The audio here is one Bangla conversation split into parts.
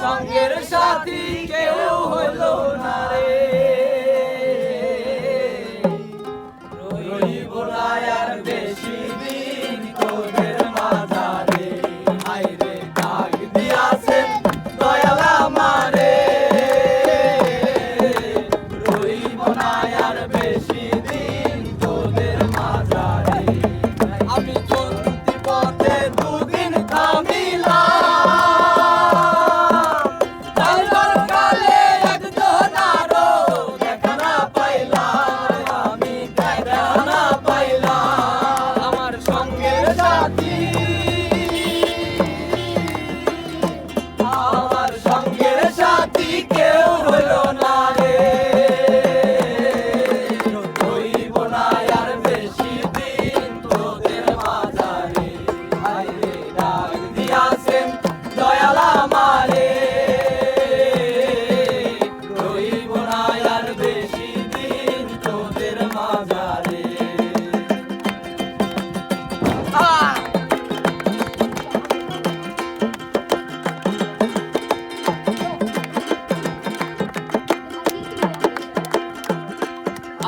সঙ্গের সাথী কেউ হলো না।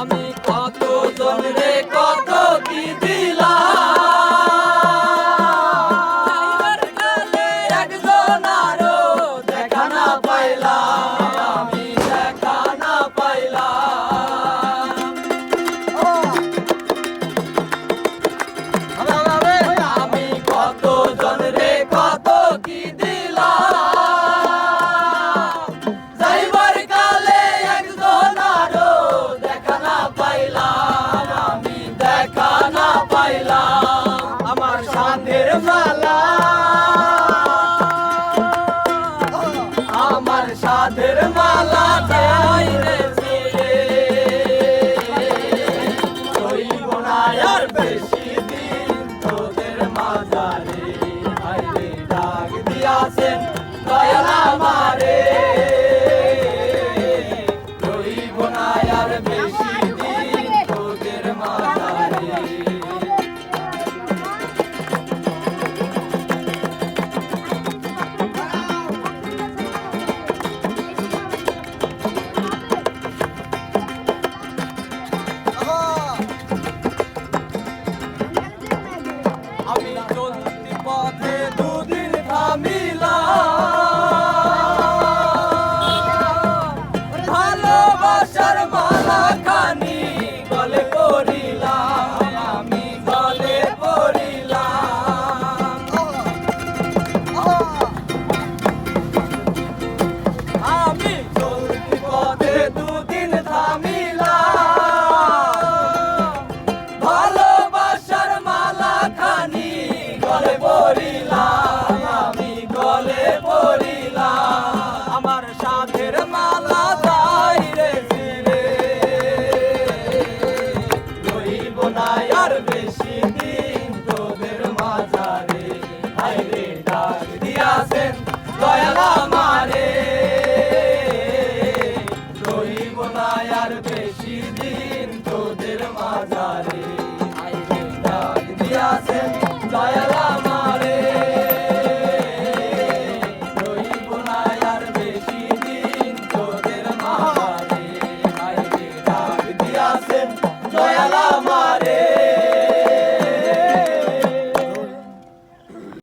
আমি কত জন রে কত কি দিলাম? একজন রাধের মা Bitch.